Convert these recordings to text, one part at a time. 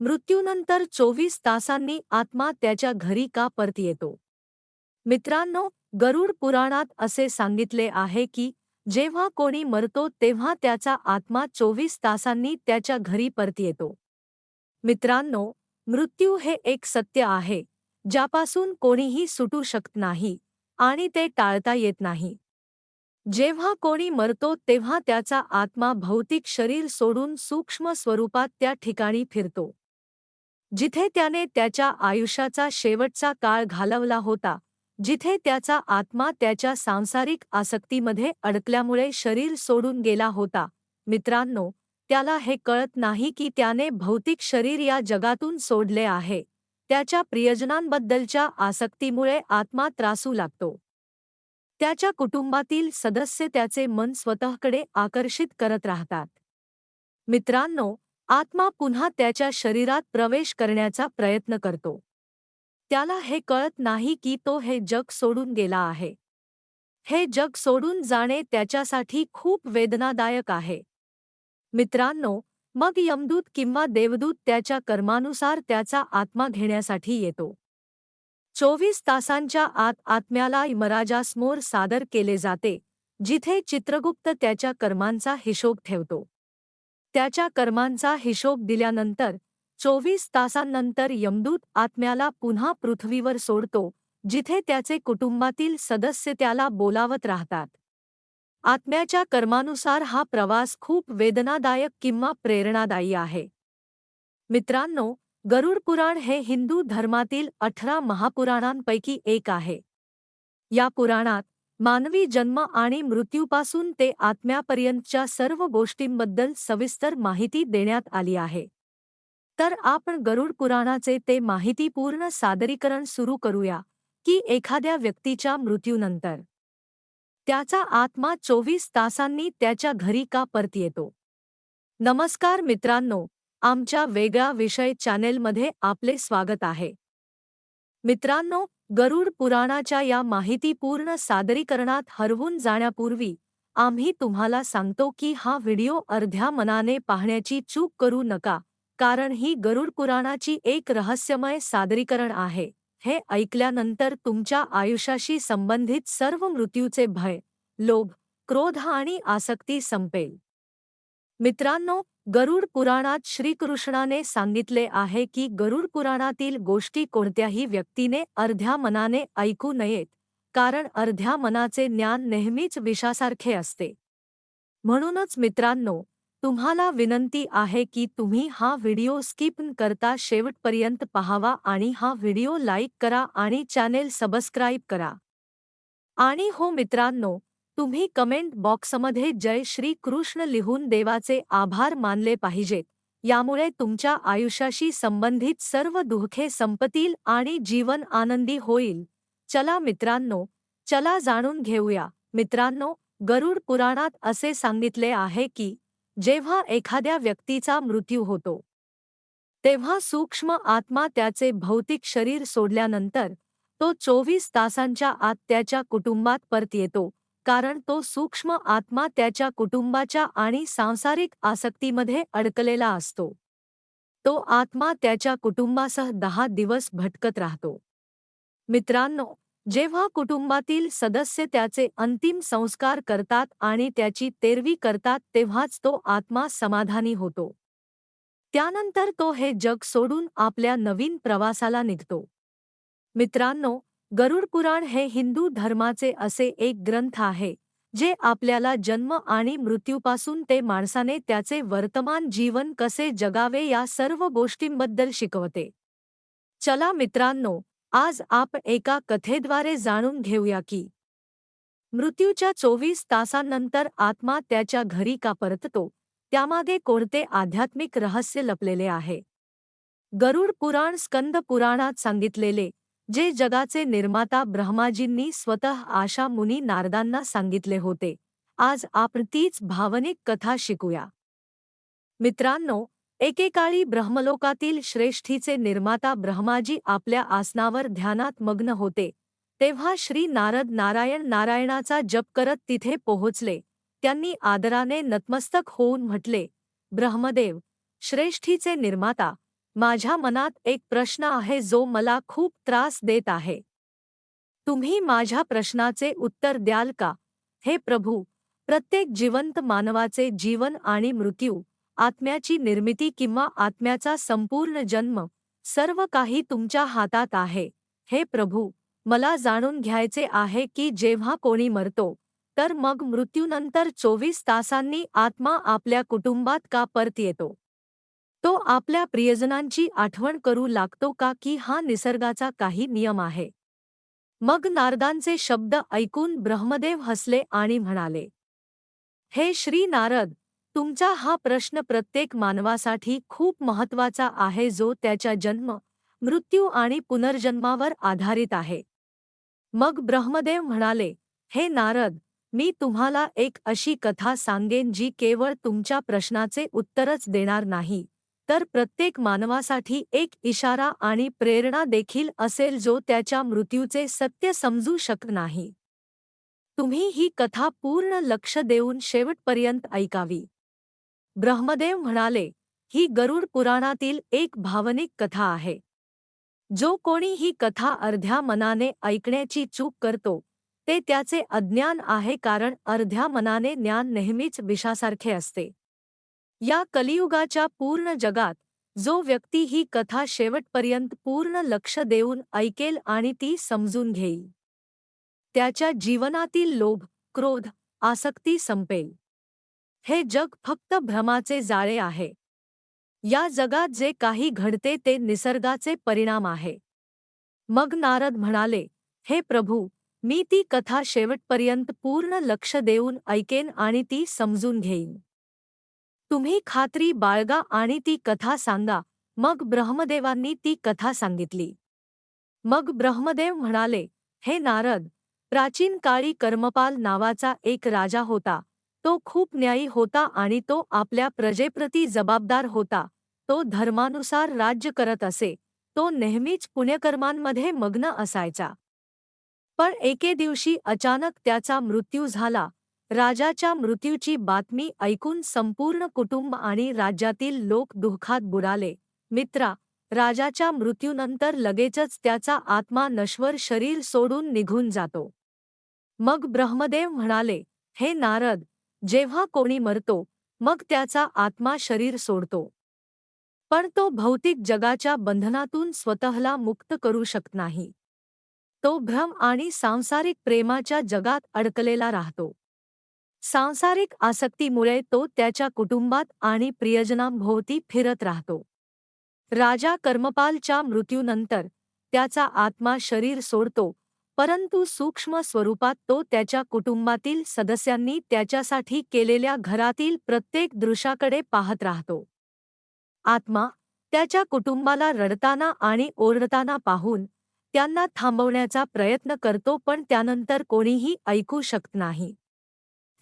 मृत्यूनंतर चोवीस तासांनी आत्मा त्याच्या घरी का परत येतो? मित्रांनो गरुड पुराणात असे सांगितले आहे की जेव्हा कोणी मरतो तेव्हा त्याचा आत्मा चोवीस तासांनी त्याच्या घरी परत येतो. मित्रांनो मृत्यू हे एक सत्य आहे ज्यापासून कोणीही सुटू शकत नाही आणि ते टाळता येत नाही. जेव्हा कोणी मरतो तेव्हा त्याचा आत्मा भौतिक शरीर सोडून सूक्ष्म स्वरूपात त्या ठिकाणी फिरतो. जिथे त्याने त्याच्या आयुष्याचा शेवटचा काळ घालवला होता जिथे त्याचा आत्मा त्याच्या सांसारिक आसक्तीमध्ये अडकल्यामुळे शरीर सोडून गेला होता. मित्रांनो त्याला हे कळत नाही की त्याने भौतिक शरीर या जगातून सोडले आहे. त्याच्या प्रियजनांबद्दलच्या आसक्तीमुळे आत्मा त्रासू लागतो. त्याच्या कुटुंबातील सदस्य त्याचे मन स्वतःकडे आकर्षित करत राहतात. मित्रांनो आत्मा पुन्हा त्याच्या शरीरात प्रवेश करण्याचा प्रयत्न करतो. त्याला हे कळत नाही की तो हे जग सोडून गेला आहे. हे जग सोडून जाणे त्याच्यासाठी खूप वेदनादायक आहे. मित्रांनो मग यमदूत किंवा देवदूत त्याच्या कर्मानुसार त्याचा आत्मा घेण्यासाठी येतो. चोवीस तासांच्या आत आत्म्याला यमराजासमोर सादर केले जाते जिथे चित्रगुप्त त्याच्या कर्मांचा हिशोब ठेवतो. त्याच्या कर्मांचा हिशोब दिल्यानंतर चोवीस तासांनंतर यमदूत आत्म्याला पुन्हा पृथ्वीवर सोडतो जिथे त्याचे कुटुंबातील सदस्य त्याला बोलावत राहतात. आत्म्याच्या कर्मानुसार हा प्रवास खूप वेदनादायक किंवा प्रेरणादायी आहे. मित्रांनो गरुड पुराण हे हिंदू धर्मातील अठरा महापुराणांपैकी एक आहे. या पुराणात मानवी जन्म आणि मृत्यूपासून ते आत्म्यापर्यंतच्या सर्व गोष्टींबद्दल सविस्तर माहिती देण्यात आली आहे. तर आपण गरुड पुराणाचे ते माहितीपूर्ण सादरीकरण सुरू करूया की एखाद्या व्यक्तीच्या मृत्यूनंतर. त्याचा आत्मा चोवीस तासांनी त्याच्या घरी का परत येतो? नमस्कार मित्रांनो आमच्या वेगळा विषय चॅनेलमध्ये आपले स्वागत आहे. मित्रांनो गरुड पुराणाच्या या माहितीपूर्ण सादरीकरणात हरवून जाण्यापूर्वी आम्ही तुम्हाला सांगतो की हा व्हिडिओ अर्ध्या मनाने पाहण्याची चूक करू नका कारण ही गरुड पुराणाची एक रहस्यमय सादरीकरण आहे. हे ऐकल्यानंतर तुमच्या आयुष्याशी संबंधित सर्व मृत्यूचे भय लोभ क्रोध आणि आसक्ती संपेल. मित्रांनो गरुड पुराणात श्रीकृष्णाने सांगितले आहे की गरुड पुराणातील गोष्टी कोणत्याही व्यक्तीने अर्ध्या मनाने ऐकू नयेत कारण अर्ध्या मनाचे ज्ञान नेहमीच विषासारखे असते. म्हणूनच मित्रांनो तुम्हाला विनंती आहे की तुम्ही हा व्हिडिओ स्किप करता शेवटपर्यंत पहावा आणि हा व्हिडिओ लाईक करा आणि चॅनेल सबस्क्राईब करा. आणि हो मित्रांनो तुम्ही कमेंट बॉक्समध्ये जय श्री कृष्ण लिहून देवाचे आभार मानले पाहिजेत. यामुळे तुमच्या आयुष्याशी संबंधित सर्व दुःखे संपतील आणि जीवन आनंदी होईल. चला मित्रांनो चला जाणून घेऊया. मित्रांनो गरुड पुराणात असे सांगितले आहे की जेव्हा एखाद्या व्यक्तीचा मृत्यू होतो तेव्हा सूक्ष्म आत्मा त्याचे भौतिक शरीर सोडल्यानंतर तो चोवीस तासांच्या आत त्याच्या कुटुंबात परत येतो. कारण तो सूक्ष्म आत्मा त्याच्या कुटुंबाच्या आणि सांसारिक आसक्तीमध्ये अडकलेला असतो. तो आत्मा त्याच्या कुटुंबासह दहा दिवस भटकत राहतो. मित्रांनो जेव्हा कुटुंबातील सदस्य त्याचे अंतिम संस्कार करतात आणि त्याची तेरवी करतात तेव्हाच तो आत्मा समाधानी होतो. त्यानंतर तो हे जग सोडून आपल्या नवीन प्रवासाला निघतो. मित्रांनो गरुड पुराण हे हिंदू धर्माचे असे एक ग्रंथ आहे जे आपल्याला जन्म आणि मृत्यूपासून ते माणसाने त्याचे वर्तमान जीवन कसे जगावे या सर्व गोष्टींबद्दल शिकवते. चला मित्रांनो आज आप एका कथेद्वारे जाणून घेऊया की मृत्यूच्या चोवीस तासांनंतर आत्मा त्याच्या घरी का परततो त्यामागे कोणते आध्यात्मिक रहस्य लपलेले आहे? गरुड पुराण स्कंद पुराणात सांगितलेले जे जगाचे निर्माता ब्रह्माजींनी स्वतः आशा मुनी नारदांना सांगितले होते. आज आपण तीच भावनिक कथा शिकूया. मित्रांनो एकेकाळी ब्रह्मलोकातील श्रेष्ठीचे निर्माता ब्रह्माजी आपल्या आसनावर ध्यानात मग्न होते. तेव्हा श्री नारद नारायण नारायणाचा जप करत तिथे पोहोचले. त्यांनी आदराने नतमस्तक होऊन म्हटले ब्रह्मदेव श्रेष्ठीचे निर्माता माझ्या मनात एक प्रश्न आहे जो मला खूप त्रास देत आहे. तुम्ही माझ्या प्रश्नाचे उत्तर द्याल का? हे प्रभू प्रत्येक जिवंत मानवाचे जीवन आणि मृत्यू आत्म्याची निर्मिती किंवा आत्म्याचा संपूर्ण जन्म सर्व काही तुमच्या हातात आहे. हे प्रभू मला जाणून घ्यायचे आहे की जेव्हा कोणी मरतो तर मग मृत्यूनंतर चोवीस तासांनी आत्मा आपल्या कुटुंबात का परत येतो? तो आपल्या प्रियजनांची आठवण करू लागतो का की हा निसर्गाचा काही नियम आहे? मग नारदांचे शब्द ऐकून ब्रह्मदेव हसले आणि म्हणाले हे श्री नारद तुमचा हा प्रश्न प्रत्येक मानवासाठी खूप महत्त्वाचा आहे जो त्याच्या जन्म मृत्यू आणि पुनर्जन्मावर आधारित आहे. मग ब्रह्मदेव म्हणाले हे नारद मी तुम्हाला एक अशी कथा सांगेन जी केवळ तुमच्या प्रश्नाचे उत्तरच देणार नाही. तर प्रत्येक मानवासाठी एक इशारा आणि प्रेरणा देखील असेल जो त्याच्या मृत्यूचे सत्य समजू शक नाही. तुम्ही ही कथा पूर्ण लक्ष देऊन शेवटपर्यंत ऐकावी. ब्रह्मदेव म्हणाले ही गरुड पुराणातील एक भावनिक कथा आहे. जो कोणी ही कथा अर्ध्या मनाने ऐकण्याची चूक करतो ते त्याचे अज्ञान आहे कारण अर्ध्या मनाने ज्ञान नेहमीच विषासारखे असते. या कलियुगाच्या पूर्ण जगात जो व्यक्ती ही कथा शेवटपर्यंत पूर्ण लक्ष देऊन ऐकेल आणि ती समजून घेईल. त्याच्या जीवनातील लोभ क्रोध आसक्ती संपेल. हे जग फक्त भ्रमाचे जाळे आहे. या जगात जे काही घडते ते निसर्गाचे परिणाम आहे. मग नारद म्हणाले हे प्रभू मी ती कथा शेवटपर्यंत पूर्ण लक्ष देऊन ऐकेन आणि ती समजून घेईन. तुम्ही खात्री बाळगा आणि ती कथा सांगा. मग ब्रह्मदेवांनी ती कथा सांगितली. मग ब्रह्मदेव म्हणाले हे नारद प्राचीन काळी कर्मपाल नावाचा एक राजा होता. तो खूप न्यायी होता आणि तो आपल्या प्रजेप्रती जबाबदार होता. तो धर्मानुसार राज्य करत असे. तो नेहमीच पुण्यकर्मांमध्ये मग्न असायचा. पण एके दिवशी अचानक त्याचा मृत्यू झाला. राजाच्या मृत्यूची बातमी ऐकून संपूर्ण कुटुंब आणि राज्यातील लोक दुःखात बुडाले. मित्रा राजाच्या मृत्यूनंतर लगेचच त्याचा आत्मा नश्वर शरीर सोडून निघून जातो. मग ब्रह्मदेव म्हणाले हे नारद जेव्हा कोणी मरतो मग त्याचा आत्मा शरीर सोडतो. पण तो भौतिक जगाच्या बंधनातून स्वतःला मुक्त करू शकत नाही. तो भ्रम आणि सांसारिक प्रेमाच्या जगात अडकलेला राहतो. सांसारिक आसक्तीमुळे तो त्याच्या कुटुंबात आणि प्रियजनांभोवती फिरत राहतो. राजा कर्मपालच्या मृत्यूनंतर त्याचा आत्मा शरीर सोडतो परंतु सूक्ष्म स्वरूपात तो त्याच्या कुटुंबातील सदस्यांनी त्याच्यासाठी केलेल्या घरातील प्रत्येक दृश्याकडे पाहत राहतो. आत्मा त्याच्या कुटुंबाला रडताना आणि ओरडताना पाहून त्यांना थांबवण्याचा प्रयत्न करतो पण त्यानंतर कोणीही ऐकू शकत नाही.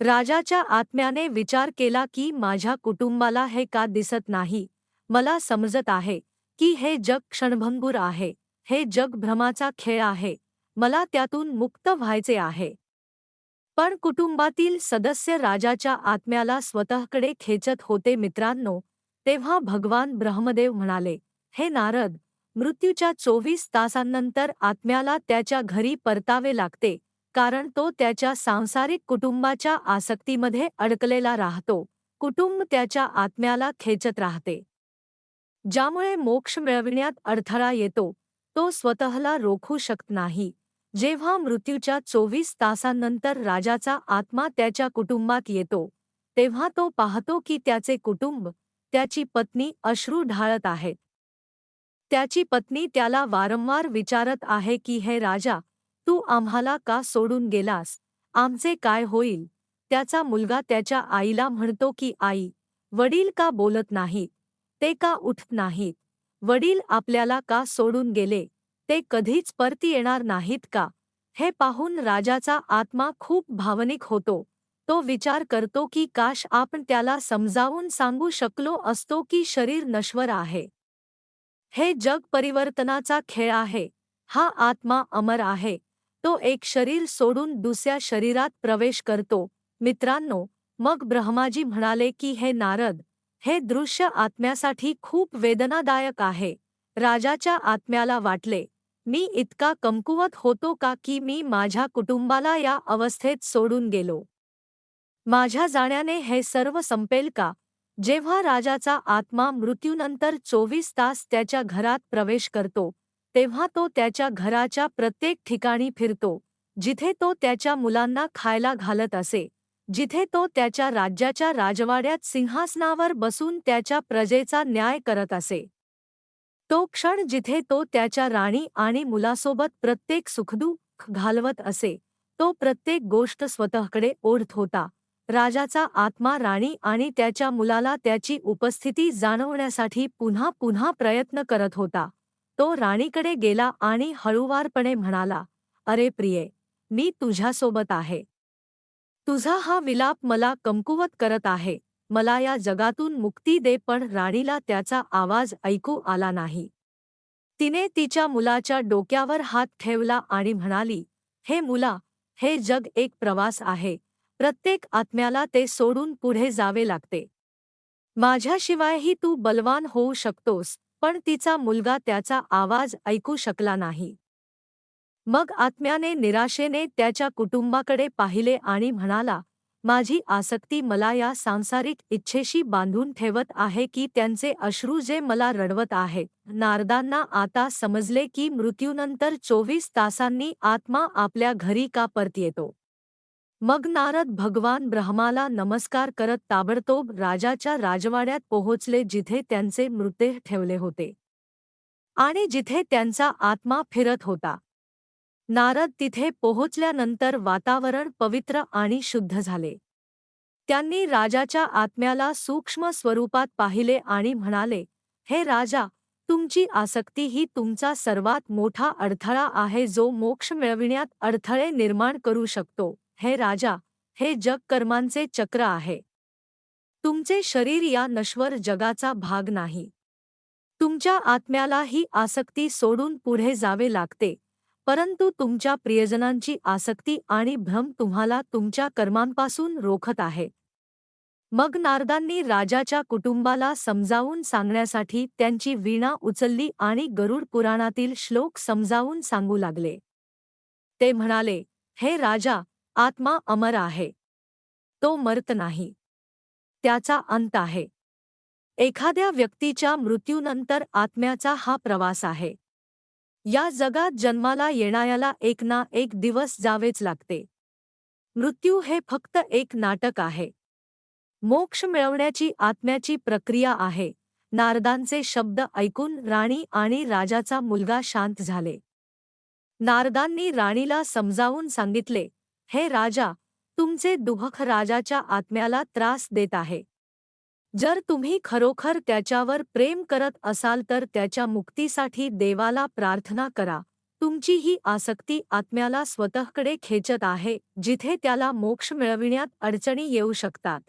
राजाच्या आत्म्याने विचार केला की माझ्या कुटुंबाला हे का दिसत नाही? मला समजत आहे की हे जग क्षणभंगूर आहे हे जग भ्रमाचा खेळ आहे मला त्यातून मुक्त व्हायचे आहे. पण कुटुंबातील सदस्य राजाच्या आत्म्याला स्वतःकडे खेचत होते मित्रांनो तेव्हा भगवान ब्रह्मदेव म्हणाले हे नारद मृत्यूच्या चोवीस तासांनंतर आत्म्याला त्याच्या घरी परतावे लागते कारण तो त्याच्या सांसारिक कुटुंबाच्या आसक्तीमध्ये अडकलेला राहतो. कुटुंब त्याच्या आत्म्याला खेचत राहते. ज्यामुळे मोक्ष मिळविण्यात अडथळा येतो तो स्वतःला रोखू शकत नाही. जेव्हा मृत्यूच्या चोवीस तासांनंतर राजाचा आत्मा त्याच्या कुटुंबात येतो तेव्हा तो पाहतो की त्याचे कुटुंब त्याची पत्नी अश्रू ढाळत आहेत. त्याची पत्नी त्याला वारंवार विचारत आहे की हे राजा तू आम्हाला का सोडून गेलास? आमचे काय होईल? त्याचा मुलगा त्याच्या आईला म्हणतो की आई वडील का बोलत नाहीत? ते का उठत नाहीत? वडील आपल्याला का सोडून गेले? ते कधीच परती येणार नाहीत का? हे पाहून राजाचा आत्मा खूप भावनिक होतो. तो विचार करतो की काश आपण त्याला समजावून सांगू शकलो असतो की शरीर नश्वर आहे. हे जग परिवर्तनाचा खेळ आहे. हा आत्मा अमर आहे. तो एक शरीर सोडून दुसऱ्या शरीरात प्रवेश करतो. मित्रांनो मग ब्रह्माजी म्हणाले की हे नारद हे दृश्य आत्म्यासाठी खूप वेदनादायक आहे. राजाच्या आत्म्याला वाटले मी इतका कमकुवत होतो का की मी माझ्या कुटुंबाला या अवस्थेत सोडून गेलो? माझ्या जाण्याने हे सर्व संपेल का? जेव्हा राजाचा आत्मा मृत्यूनंतर चोवीस तास त्याच्या घरात प्रवेश करतो तेव्हा तो त्याच्या घराच्या प्रत्येक ठिकाणी फिरतो जिथे तो त्याच्या मुलांना खायला घालत असे जिथे तो त्याच्या राज्याच्या राजवाड्यात सिंहासनावर बसून त्याच्या प्रजेचा न्याय करत असे. तो क्षण जिथे तो त्याच्या राणी आणि मुलासोबत प्रत्येक सुखदुःख घालवत असे तो प्रत्येक गोष्ट स्वतःकडे ओढत होता राजाचा आत्मा राणी आणि त्याच्या मुलाला त्याची उपस्थिती जाणवण्यासाठी पुन्हा पुन्हा प्रयत्न करत होता. तो राणीकडे गेला आणि हळूवारपणे म्हणाला अरे प्रिये मी तुझ्यासोबत आहे. तुझा हा विलाप मला कमकुवत करत आहे. मला या जगातून मुक्ती दे पण राणीला त्याचा आवाज ऐकू आला नाही. तिने तिच्या मुलाच्या डोक्यावर हात ठेवला आणि म्हणाली हे मुला हे जग एक प्रवास आहे. प्रत्येक आत्म्याला ते सोडून पुढे जावे लागते. माझ्याशिवायही तू बलवान होऊ शकतोस. पण तिचा मुलगा त्याचा आवाज ऐकू शकला नाही. मग आत्म्याने निराशेने त्याच्या कुटुंबाकडे पाहिले आणि म्हणाला माझी आसक्ती मला या सांसारिक इच्छेशी बांधून ठेवत आहे की त्यांचे अश्रू जे मला रडवत आहेत नारदांना आता समजले की मृत्यूनंतर चोवीस तासांनी आत्मा आपल्या घरी का परत येतो. मग नारद भगवान ब्रह्माला नमस्कार करत ताबडतोब राजाच्या राजवाड्यात पोहोचले जिथे त्यांचे मृतदेह ठेवले होते. आणि जिथे त्यांचा आत्मा फिरत होता. नारद तिथे पोहोचल्यानंतर वातावरण पवित्र आणि शुद्ध झाले. त्यांनी राजाच्या आत्म्याला सूक्ष्म स्वरूपात पाहिले आणि म्हणाले हे राजा तुमची आसक्ती ही तुमचा सर्वात मोठा अडथळा आहे जो मोक्ष मिळविण्यात अडथळे निर्माण करू शकतो. हे राजा हे जग कर्मांचे चक्र आहे. तुमचे शरीर या नश्वर जगाचा भाग नाही. तुमच्या आत्म्याला ही आसक्ती सोडून पुढे जावे लागते परंतु तुमच्या प्रियजनांची आसक्ती आणि भ्रम तुम्हाला तुमच्या कर्मांपासून रोखत आहे. मग नारदांनी राजाच्या कुटुंबाला समजावून सांगण्यासाठी त्यांची वीणा उचलली आणि गरुड पुराणातील श्लोक समजावून सांगू लागले. ते म्हणाले हे राजा आत्मा अमर आहे. तो मरत नाही. त्याचा अंत आहे. एखाद्या व्यक्तीच्या मृत्यूनंतर आत्म्याचा हा प्रवास आहे. या जगात जन्माला येणाऱ्याला एक ना एक दिवस जावेच लागते. मृत्यू हे फक्त एक नाटक आहे. मोक्ष मिळवण्याची आत्म्याची प्रक्रिया आहे. नारदांचे शब्द ऐकून राणी आणि राजाचा मुलगा शांत झाले. नारदांनी राणीला समजावून सांगितले हे राजा तुमचे दुभख राजाच्या आत्म्याला त्रास देत आहे. जर तुम्ही खरोखर त्याच्यावर प्रेम करत असाल तर त्याच्या मुक्तीसाठी देवाला प्रार्थना करा. तुमची ही आसक्ती आत्म्याला स्वतःकडे खेचत आहे जिथे त्याला मोक्ष मिळविण्यात अडचणी येऊ शकतात.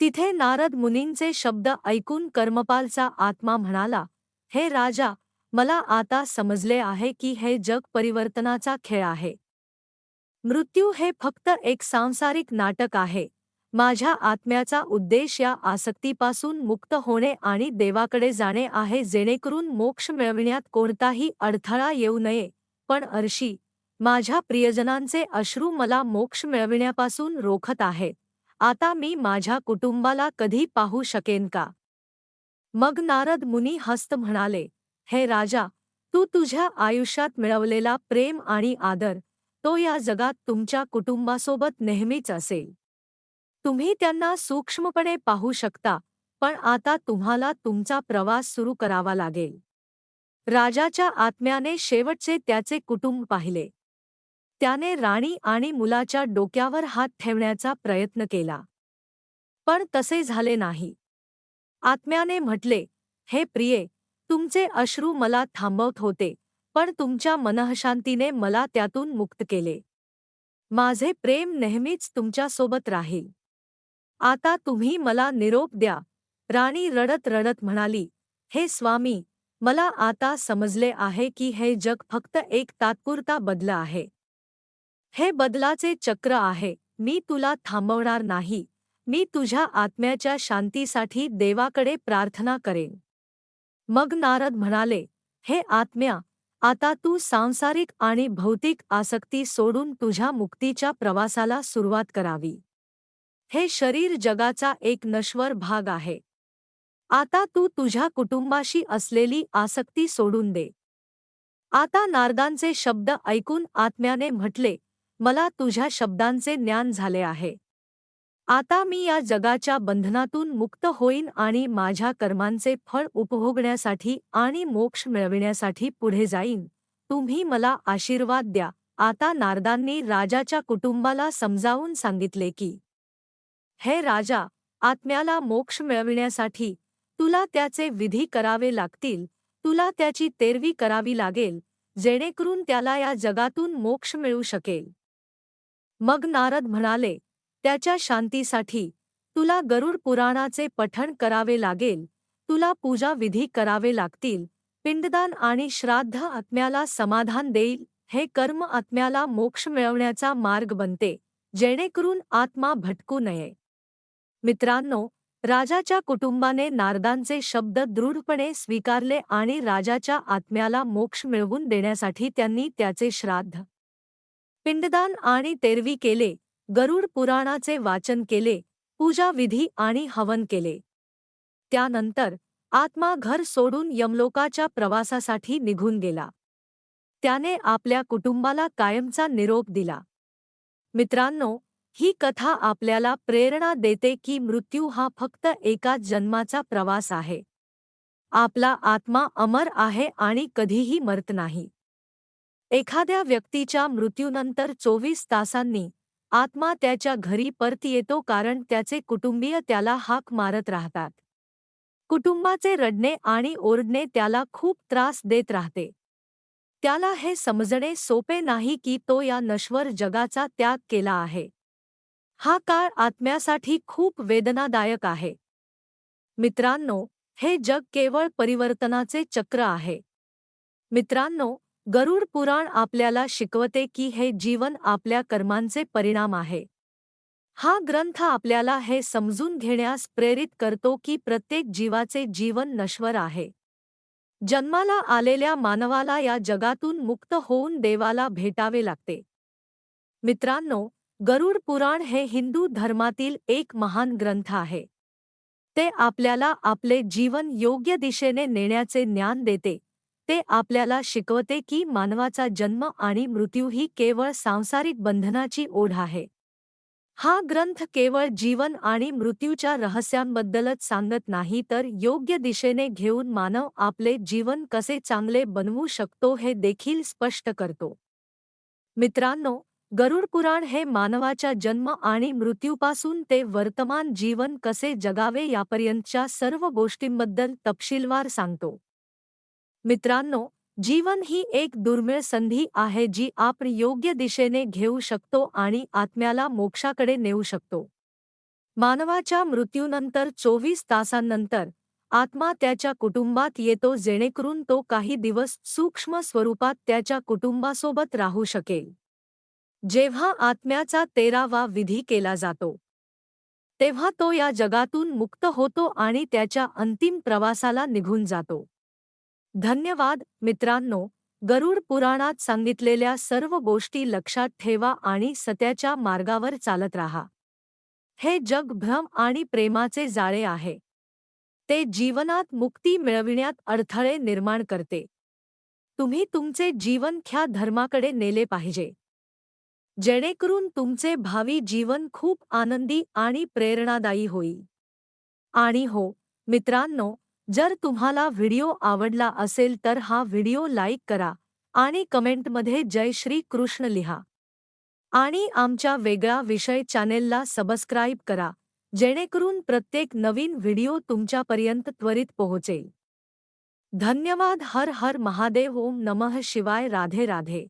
तिथे नारद मुनींचे शब्द ऐकून कर्मपालचा आत्मा म्हणाला हे राजा मला आता समजले आहे की हे जग परिवर्तनाचा खेळ आहे. मृत्यू हे फक्त एक सांसारिक नाटक आहे. माझ्या आत्म्याचा उद्देश या आसक्तीपासून मुक्त होणे आणि देवाकडे जाणे आहे जेणेकरून मोक्ष मिळविण्यात कोणताही अडथळा येऊ नये. पण अर्शी माझ्या प्रियजनांचे अश्रू मला मोक्ष मिळविण्यापासून रोखत आहेत आता मी माझ्या कुटुंबाला कधी पाहू शकेन का? मग नारद मुनी हस्त म्हणाले हे राजा तू तुझ्या आयुष्यात मिळवलेला प्रेम आणि आदर तो या जगात तुमच्या कुटुंबासोबत नेहमीच असेल. तुम्ही त्यांना सूक्ष्मपणे पाहू शकता पण आता तुम्हाला तुमचा प्रवास सुरू करावा लागेल. राजाच्या आत्म्याने शेवटचे त्याचे कुटुंब पाहिले. त्याने राणी आणि मुलाच्या डोक्यावर हात ठेवण्याचा प्रयत्न केला. पण तसे झाले नाही. आत्म्याने म्हटले हे प्रिये तुमचे अश्रू मला थांबवत होते. पण तुमच्या मनःशांतीने मला त्यातून मुक्त केले. माझे प्रेम नेहमीच तुमच्यासोबत राहील. आता तुम्ही मला निरोप द्या. राणी रडत रडत म्हणाली हे स्वामी मला आता समजले आहे की हे जग फक्त एक तात्पुरता बदल आहे. हे बदलाचे चक्र आहे. मी तुला थांबवणार नाही. मी तुझ्या आत्म्याच्या शांतीसाठी देवाकडे प्रार्थना करेन. मग नारद म्हणाले हे आत्म्या आता तू सांसारिक आणि भौतिक आसक्ती सोडून तुझ्या मुक्तीच्या प्रवासाला सुरुवात करावी. हे शरीर जगाचा एक नश्वर भाग आहे. आता तू तुझ्या कुटुंबाशी असलेली आसक्ती सोडून दे. आता नारदांचे शब्द ऐकून आत्म्याने म्हटले मला तुझ्या शब्दांचे ज्ञान झाले आहे. आता मी या जगाच्या बंधनातून मुक्त होईन आणि माझ्या कर्मांचे फळ उपभोगण्यासाठी आणि मोक्ष मिळविण्यासाठी पुढे जाईन. तुम्ही मला आशीर्वाद द्या. आता नारदांनी राजाच्या कुटुंबाला समजावून सांगितले की हे राजा आत्म्याला मोक्ष मिळविण्यासाठी तुला त्याचे विधी करावे लागतील. तुला त्याची तेरवी करावी लागेल जेणेकरून त्याला या जगातून मोक्ष मिळू शकेल. मग नारद म्हणाले त्याच्या शांतीसाठी तुला गरुड पुराणाचे पठण करावे लागेल तुला पूजा विधी करावे लागतील पिंडदान आणि श्राद्ध आत्म्याला समाधान देईल हे कर्म आत्म्याला मोक्ष मिळवण्याचा मार्ग बनते जेणेकरून आत्मा भटकू नये. मित्रांनो राजाच्या कुटुंबाने नारदांचे शब्द दृढपणे स्वीकारले आणि राजाच्या आत्म्याला मोक्ष मिळवून देण्यासाठी त्यांनी त्याचे श्राद्ध पिंडदान आणि तेरवी केले. गरुड पुराणाचे वाचन केले पूजा विधी आणि हवन केले. त्यानंतर आत्मा घर सोडून यमलोकाच्या प्रवासासाठी निघून गेला. त्याने आपल्या कुटुंबाला कायमचा निरोप दिला. मित्रांनो ही कथा आपल्याला प्रेरणा देते की मृत्यू हा फक्त एका जन्माचा प्रवास आहे. आपला आत्मा अमर आहे आणि कधीही मरत नाही. एखाद्या व्यक्तीच्या मृत्यूनंतर चोवीस तासांनी आत्मा त्याच्या घरी परत येतो कारण त्याचे कुटुंबीय त्याला हाक मारत राहतात. कुटुंबाचे रडणे आणि ओरडणे त्याला खूप त्रास देत राहते. त्याला हे समजणे सोपे नाही की तो या नश्वर जगाचा त्याग केला आहे. हा काळ आत्म्यासाठी खूप वेदनादायक आहे. मित्रांनो हे जग केवळ परिवर्तनाचे चक्र आहे. मित्रांनो गरुड पुराण आपल्याला शिकवते की हे जीवन आपल्या कर्मांचे परिणाम आहे. हा ग्रंथ आपल्याला हे समजून घेण्यास प्रेरित करतो की प्रत्येक जीवाचे जीवन नश्वर आहे. जन्माला आलेल्या मानवाला या जगातून मुक्त होऊन देवाला भेटावे लागते. मित्रांनो गरुड पुराण हे हिंदू धर्मातील एक महान ग्रंथ आहे. ते आपल्याला आपले जीवन योग्य दिशेने नेण्याचे ज्ञान देते. ते आपल्याला शिकवते की मानवाचा जन्म आणि मृत्यू ही केवळ सांसारिक बंधनाची ओढ आहे. हा ग्रंथ केवळ जीवन आणि मृत्यूच्या रहस्यांबद्दलच सांगत नाही तर योग्य दिशेने घेऊन मानव आपले जीवन कसे चांगले बनवू शकतो हे देखील स्पष्ट करतो. मित्रांनो गरुड पुराण हे मानवाच्या जन्म आणि मृत्यूपासून ते वर्तमान जीवन कसे जगावे यापर्यंतच्या सर्व गोष्टींबद्दल तपशीलवार सांगतो. मित्रांनो जीवन ही एक दुर्मिळ संधी आहे जी आपण योग्य दिशेने घेऊ शकतो आणि आत्म्याला मोक्षाकडे नेऊ शकतो. मानवाच्या मृत्यूनंतर चोवीस तासांनंतर आत्मा त्याच्या कुटुंबात येतो जेणेकरून तो काही दिवस सूक्ष्म स्वरूपात त्याच्या कुटुंबासोबत राहू शकेल. जेव्हा आत्म्याचा तेरावा विधी केला जातो तेव्हा तो या जगातून मुक्त होतो आणि त्याच्या अंतिम प्रवासाला निघून जातो. धन्यवाद मित्रांनो. गरुड पुराणात सांगितलेल्या सर्व गोष्टी लक्षात ठेवा आणि सत्याच्या मार्गावर चालत राहा. हे जग भ्रम आणि प्रेमाचे जाळे आहे. ते जीवनात मुक्ती मिळविण्यात अडथळे निर्माण करते. तुम्ही तुमचे जीवन ख्या धर्माकडे नेले पाहिजे. जेणेकरून तुमचे भावी जीवन खूप आनंदी आणि प्रेरणादायी होईल. आणि हो मित्रांनो जर तुम्हाला व्हिडिओ आवडला असेल तर हा व्हिडिओ लाईक करा आणि कमेंटमध्ये जय श्री कृष्ण लिहा. आणि आमच्या वेगळा विषय चॅनेलला सबस्क्राईब करा जेणेकरून प्रत्येक नवीन व्हिडिओ तुमच्यापर्यंत त्वरित पोहोचेल. धन्यवाद हर हर महादेव ओम नमः शिवाय राधे राधे.